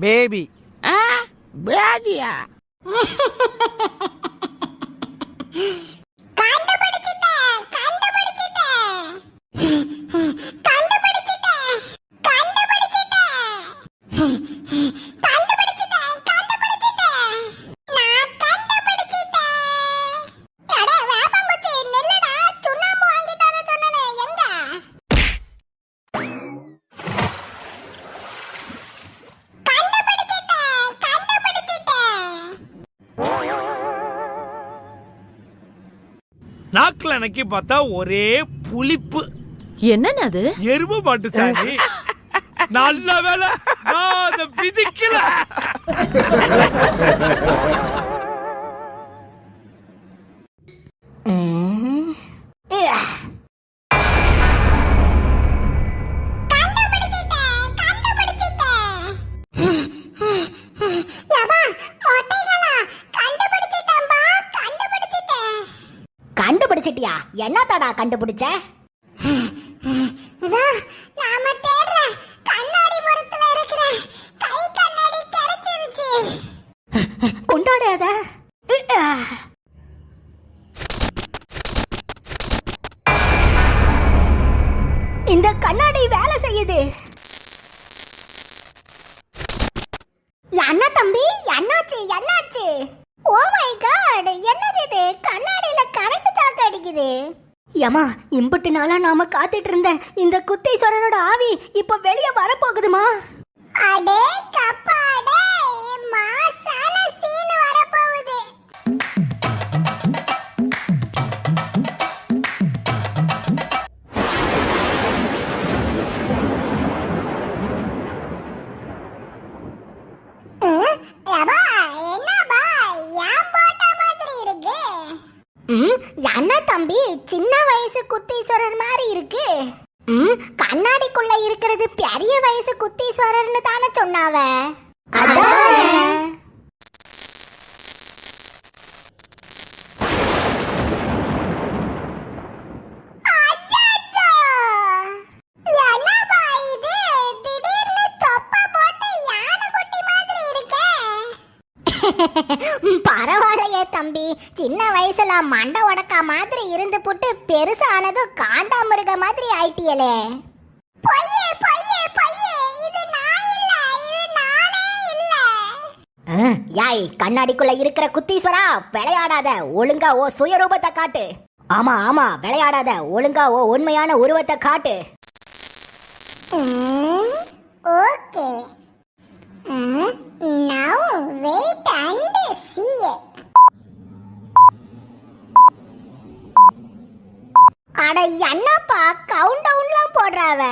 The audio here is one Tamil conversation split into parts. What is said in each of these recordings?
பேபி ஆ நாக்குல நக்கி பார்த்தா ஒரே புளிப்பு. என்னன்னு அது? எருமை மாட்டு சாணி நல்ல வேலை நான் அதை விதிக்கல. என்னத்தடா கண்டுபிடிச்ச? இதோ நாம தேடுற கண்ணாடி புறத்துல இருக்கிற கை கண்ணாடி கிடைச்சிருச்சு. கொண்டாடாத. ஏமா இம்புட்டு நாளா நாம காத்துட்டு இருந்த இந்த குத்தீஸ்வரனோட ஆவி இப்ப வெளியே வரப்போகுதுமா? அடே கப்பா என்ன தம்பி? சின்ன வயசு குத்தீஸ்வரர் மாதிரி இருக்கு. ம், கண்ணாடிக்குள்ள இருக்கிறது பெரிய வயசு குத்தீஸ்வரர்னு தானே சொன்னாவ? பரவாயில்லையே தம்பி. சின்ன வயசுல மண்டை உடக்கா மாதிரி இருந்து புட்டு பெருசானதும் காண்டாமிருக மாதிரி ஆயிட்டியலே. பொய்யே பொய்யே பொய்யே. இது நான் இல்ல இது நானே இல்ல. யாய் கண்ணாடிக்குள்ள இருக்கிற குத்தீஸ்வரா விளையாடாத ஒழுங்கா ஓ சுயரூபத்தை காட்டு. ஆமா ஆமா விளையாடாத ஒழுங்கா ஓ உண்மையான உருவத்தை காட்டு. ஓகே. நவ வெயிட் அண்ட் see. it. அட என்னப்பா கவுண்ட் டவுன்லாம் போடுறாவ?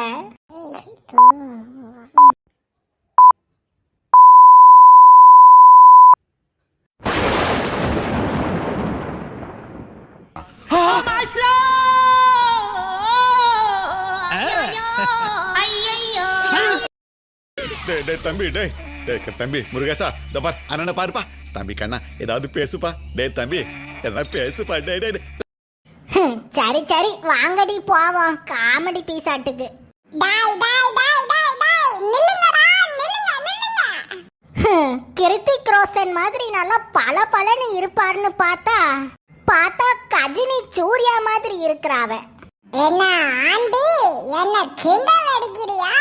டேய் டேய் தம்பி டேய். தம்பி முருகேசா இந்த பார் அண்ணனை பாருப்பா. தம்பி கண்ணா ஏதாவது பேசுப்பா. டேய் தம்பி ஏதாவது பேசுப்பா. டேய் டேய். சரி சரி வாங்கடி போவோம். காமெடி பீசாட்டுக்கு. டாய் டாய் டாய் டாய் டாய். நில்லுங்கடா நில்லுங்க நில்லுங்க. கிருத்திக் ரோஷன் மாதிரி நல்லா பல பலன்னு இருப்பாருன்னு பார்த்தா பார்த்தா கஜினி சூர்யா மாதிரி இருக்கிறாவ. என்ன ஆண்டி? என்ன கிண்டல் அடிக்கிறியா?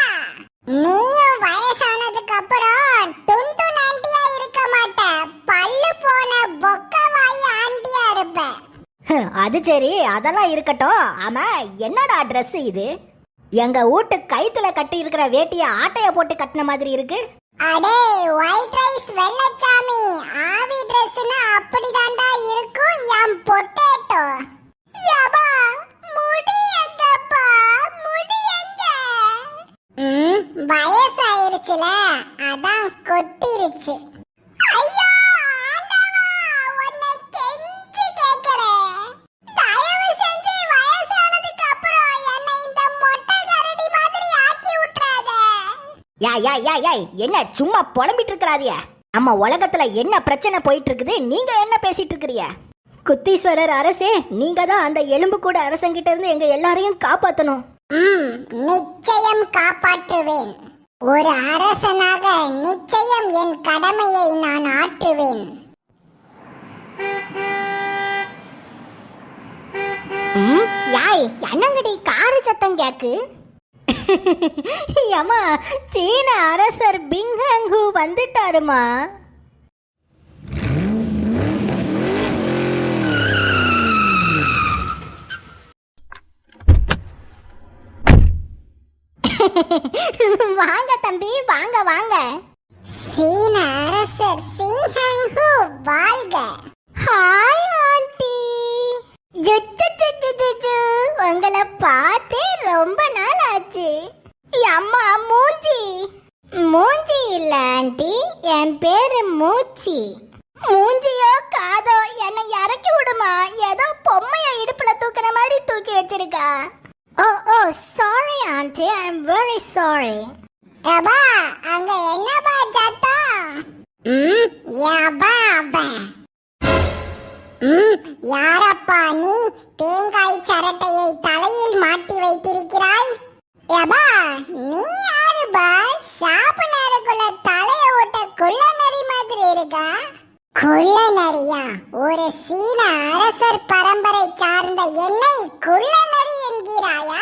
நீயும் வயசானதுக்கு அப்புறம் டுண்டு ஆண்டியா இருக்க மாட்ட. பல்லு போன பொக்க வாய் ஆண்டியா இருப்ப. அது சரி அதெல்லாம் இருக்கட்டும். ஆமா என்னடா Dress இது? எங்க வீட்டு கைத்துல கட்டி இருக்கிற வேட்டிய ஆட்டைய போட்டு கட்டின மாதிரி இருக்கு. அடே ஒயிட் ரைஸ் வெள்ளச்சாமி ஆவி ட்ரெஸ்னா அப்படிதான்டா இருக்கும் என் பொட்டேட்டோ யபா முடி எங்கப்பா முடி வயசாயிருச்சுல அதான் கொட்டிருச்சு. ஐயோ ஆண்டவா யா யா யா யாய் என்ன சும்மா புலம்பிட்டு இருக்கிறாதிய நம்ம உலகத்துல என்ன பிரச்சனை போயிட்டு இருக்குது நீங்க என்ன பேசிட்டு இருக்கிறிய குத்தீஸ்வரர் அரசே நீங்க தான் அந்த எலும்பு கூட அரசங்கிட்ட இருந்து எங்க எல்லாரையும் காப்பாத்தணும். நிச்சயம் காப்பாற்றுவேன். ஒரு அரசனாக நிச்சயம் என் கடமையை நான் ஆற்றுவேன். யாய் என்னங்கடி காரு சத்தம் கேக்கு? ஏமா சீன அரசர் பிங்ஹங்கு வந்துட்டாருமா? வாங்க தம்பி வாங்க வாங்க. சீன அரசர் சிங்ஹங்கு வாழ்க. Hi aunty. குள்ள நரி என்கிறாயா?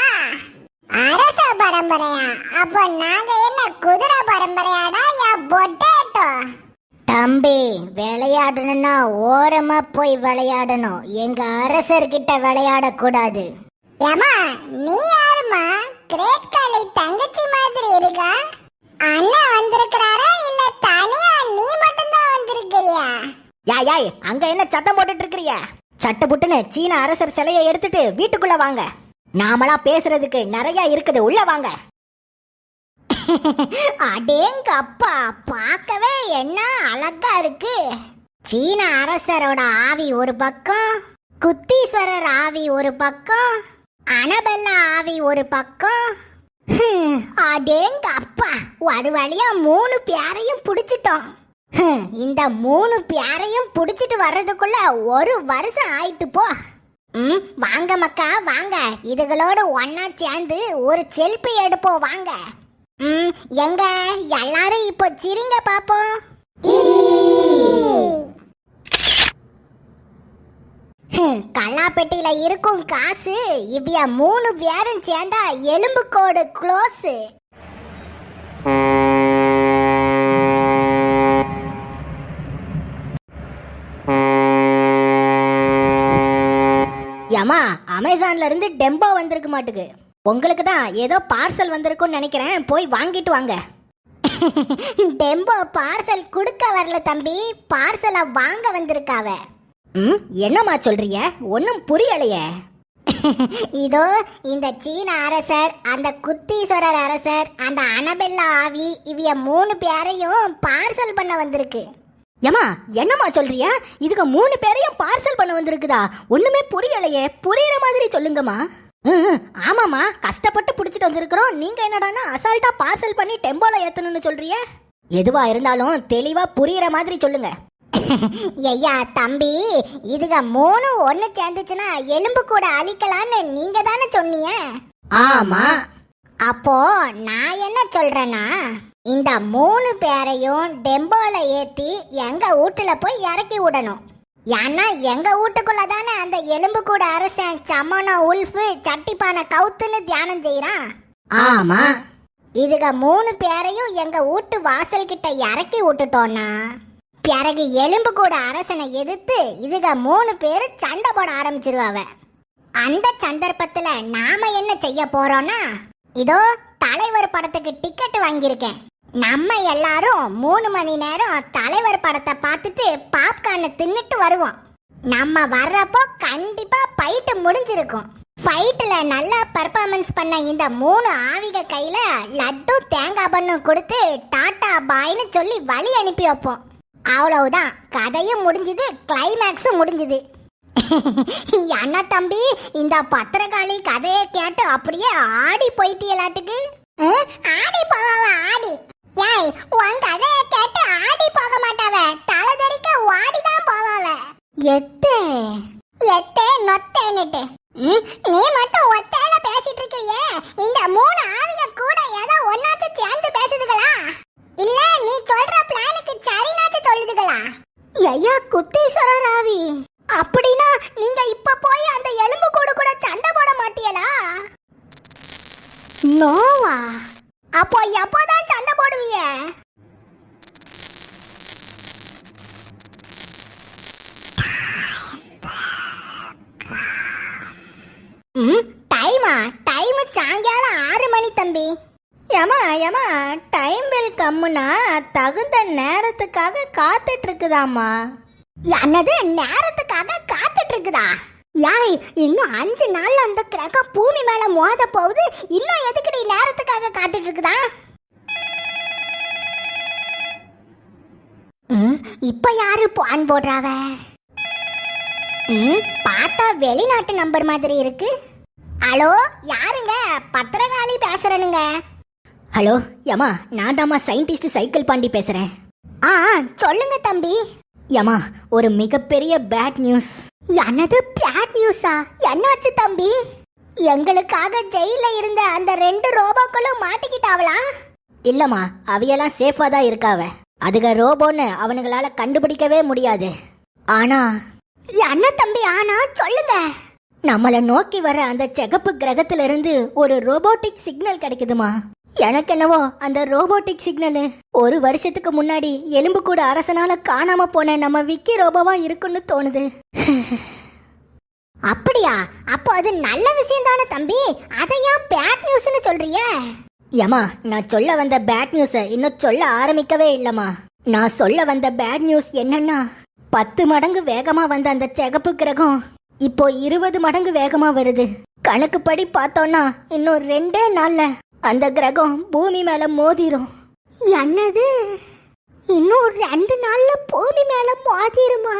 அரச பரம்பரையா? அப்ப நாங்க என்ன குதிரை பரம்பரையாடா யா பொட்டேட்டோ? தம்பி விளையாடணும்னா ஓரமா போய் விளையாடணும். எங்க அரசர்கிட்ட விளையாடக்கூடாது. ஏமா நீ யாருமா கிரேட் காலை தங்கச்சி மாதிரி இருக்கா? அண்ணன் வந்திருக்கிறாரா இல்ல தனியா நீ மட்டும்தான் வந்திருக்கிறியா? யாய் யாய் அங்க என்ன சத்தம் போட்டுட்டு இருக்கிறிய? சட்டை புட்டுன்னு சீன அரசர் சிலையை எடுத்துட்டு வீட்டுக்குள்ள வாங்க. நாமளா பேசுறதுக்கு நிறைய இருக்குது உள்ள வாங்க. அடேங்க அப்பா பார்க்கவே என்ன அழகா இருக்கு. சீன அரசரோட ஆவி ஒரு பக்கம் குத்தீஸ்வரர் ஆவி ஒரு பக்கம் அனபெல்லா ஆவி ஒரு பக்கம். அடேங்க அப்பா ஒரு வழியா மூணு பேரையும் பிடிச்சிட்டோம். இந்த மூணு பேரையும் புடிச்சிட்டு வர்றதுக்குள்ள ஒரு வருஷம் ஆயிட்டு போ. ம் வாங்க மக்கா வாங்க. இதுகளோட ஒன்னா சேர்ந்து ஒரு செல்ஃபி எடுப்போம் வாங்க. ம் எங்க? எல்லாரும் இப்போ சிரிங்க பாப்போம். ஹம், கல்லாப்பெட்டியில இருக்கும் காசு. இவ்விய மூணு பேரும் சேர்ந்தா எலும்பு கோடு க்ளோஸு ஏமா அமேசான்ல இருந்து டெம்போ வந்திருக்கு மாட்டுக்கு. உங்களுக்கு தான் ஏதோ பார்சல் வந்திருக்கும்னு நினைக்கிறேன். போய் வாங்கிட்டு வாங்க. டெம்போ பார்சல் கொடுக்க வரல தம்பி. பார்சலை வாங்க வந்திருக்காவ. ம் என்னம்மா சொல்றிய ஒன்றும் புரியலையே. இதோ இந்த சீன அரசர் அந்த குத்தீஸ்வரர் அரசர் அந்த அனபெல்லா ஆவி இவிய மூணு பேரையும் பார்சல் பண்ண வந்திருக்கு. ஏமா என்னம்மா சொல்றிய? இதுக்கு மூணு பேரையும் பார்சல் பண்ண வந்திருக்குதா? ஒண்ணுமே புரியலையே. புரியுற மாதிரி சொல்லுங்கம்மா. ஆமாம்மா. கஷ்டப்பட்டு பிடிச்சிட்டு வந்திருக்கிறோம். நீங்க என்னடான்னா அசால்ட்டா பார்சல் பண்ணி டெம்போல ஏத்தணும்னு சொல்றிய. எதுவா இருந்தாலும் தெளிவா புரியுற மாதிரி சொல்லுங்க. ஐயா தம்பி இதுக மூணு ஒண்ணு சேர்ந்துச்சுன்னா எலும்பு கூட அழிக்கலான்னு நீங்க தானே சொன்னீங்க? ஆமா. அப்போ நான் என்ன சொல்றேன்னா இந்த மூணு பேரையும் டெம்போல ஏத்தி எங்க வீட்டுல போய் இறக்கி விடணும். ஏன்னா எங்க வீட்டுக்குள்ள தானே அந்த எலும்பு கூட அரசன் சமண உல்ஃபு சட்டிப்பான கவுத்துன்னு தியானம் செய்யறான் ஆமா. இதுக மூணு பேரையும் எங்க வீட்டு வாசல் கிட்ட இறக்கி விட்டுட்டோம்னா பிறகு எலும்பு கூட அரசனை எதிர்த்து இதுக மூணு பேரு சண்டை போட ஆரம்பிச்சிருவாவ. அந்த சந்தர்ப்பத்துல நாம என்ன செய்ய போறோம்னா இதோ தலைவர் படத்துக்கு டிக்கெட் வாங்கியிருக்கேன். நம்ம எல்லாரும் மூணு மணி நேரம் தலைவர் படத்தை பார்த்துட்டு பாப்கார்னை தின்னுட்டு வருவோம். நம்ம வர்றப்போ கண்டிப்பா ஃபைட்டு முடிஞ்சிருக்கும். ஃபைட்டில் நல்லா பர்ஃபார்மன்ஸ் பண்ண இந்த மூணு ஆவிக கையில் லட்டு தேங்காய் பண்ணும் கொடுத்து டாட்டா பாய்னு சொல்லி வழி அனுப்பி வைப்போம். அவ்வளவுதான். கதையும் முடிஞ்சுது கிளைமேக்ஸும் முடிஞ்சுது. என்ன தம்பி இந்த பத்திரகாளி கதையை கேட்டு அப்படியே ஆடி போயிட்டு எல்லாத்துக்கு? ஆடி போவா ஆடி? ஏய் உன் கதையை கேட்டு ஆடி போக மாட்டாவ. தலை தெறிக்க வாடி தான் போவாவ. எத்தே. எத்தே நொத்தேன்னுட்டு. நீ மட்டும் ஒத்தே பேசிட்டு இருக்கியே இந்த மூணு ஆவிக கூட ஏதோ ஒன்னாத்து சேர்ந்து பேசுதுக ஐயா குத்தீஸ்வர ராவி அப்படின்னா நீங்க இப்ப போய் அந்த எலும்பு கூடு கூட சண்டை போட மாட்டீங்களா நோவா அப்போ எப்போதான் சண்டை போடுவீங்க ம் டைமா டைம் சாயங்காலம் ஆறு மணி தம்பி ஏமா ஏமா டைம் பெல் கம்முனா தகுந்த நேரத்துக்காக காத்துட்டு இருக்குதாமா என்னது நேரத்துக்காக காத்துட்டு இருக்குதா யாய் இன்னும் அஞ்சு நாள்ல அந்த கிரகம் பூமி மேல மோத போகுது. இன்னும் எதுக்குடி நேரத்துக்காக காத்துட்டு இருக்குதா ம், இப்ப யாரு பான் போடுறாவ? ம், பார்த்தா வெளிநாட்டு நம்பர் மாதிரி இருக்கு. ஹலோ யாருங்க? பத்திரகாளி பேசுறேனுங்க. ஹலோ யமா நான் தாம்மா சயின்டிஸ்ட் சைக்கிள் பாண்டி பேசுறேன். ஆ சொல்லுங்க தம்பி. யமா ஒரு மிகப்பெரிய பேட் நியூஸ் என்னது பேட் நியூஸா என்னாச்சு தம்பி? எங்களுக்காக ஜெயில இருந்த அந்த ரெண்டு ரோபோக்களும் மாட்டிக்கிட்டாவளா? இல்லம்மா அவையெல்லாம் சேஃபா தான் இருக்காவ. அதுக ரோபோன்னு அவனுங்களால கண்டுபிடிக்கவே முடியாது. ஆனா என்ன தம்பி ஆனா சொல்லுங்க. நம்மளை நோக்கி வர அந்த சிகப்பு கிரகத்திலிருந்து ஒரு ரோபோட்டிக் சிக்னல் கிடைக்குதுமா? எனக்கு என்னவோ அந்த ரோபோட்டிக் சிக்னலு ஒரு வருஷத்துக்கு முன்னாடி எலும்புக்கூட அரசனால காணாம போன நம்ம விக்கி ரோபோவா இருக்குன்னு தோணுது. அப்படியா? அப்போ அது நல்ல விஷயம் தானே தம்பி? அதை ஏன் பேட் நியூஸ்னு சொல்றிய? ஏமா நான் சொல்ல வந்த பேட் நியூஸ இன்னும் சொல்ல ஆரம்பிக்கவே இல்லம்மா. நான் சொல்ல வந்த பேட் நியூஸ் என்னன்னா பத்து மடங்கு வேகமா வந்த அந்த சிகப்பு கிரகம் இப்போ இருபது மடங்கு வேகமா வருது. கணக்குப்படி பார்த்தோன்னா இன்னும் ரெண்டே நாள்ல அந்த கிரகம் பூமி மேல மோதிரும். என்னது? இன்னும் ரெண்டு நாள்ல பூமி மேல மோதிருமா?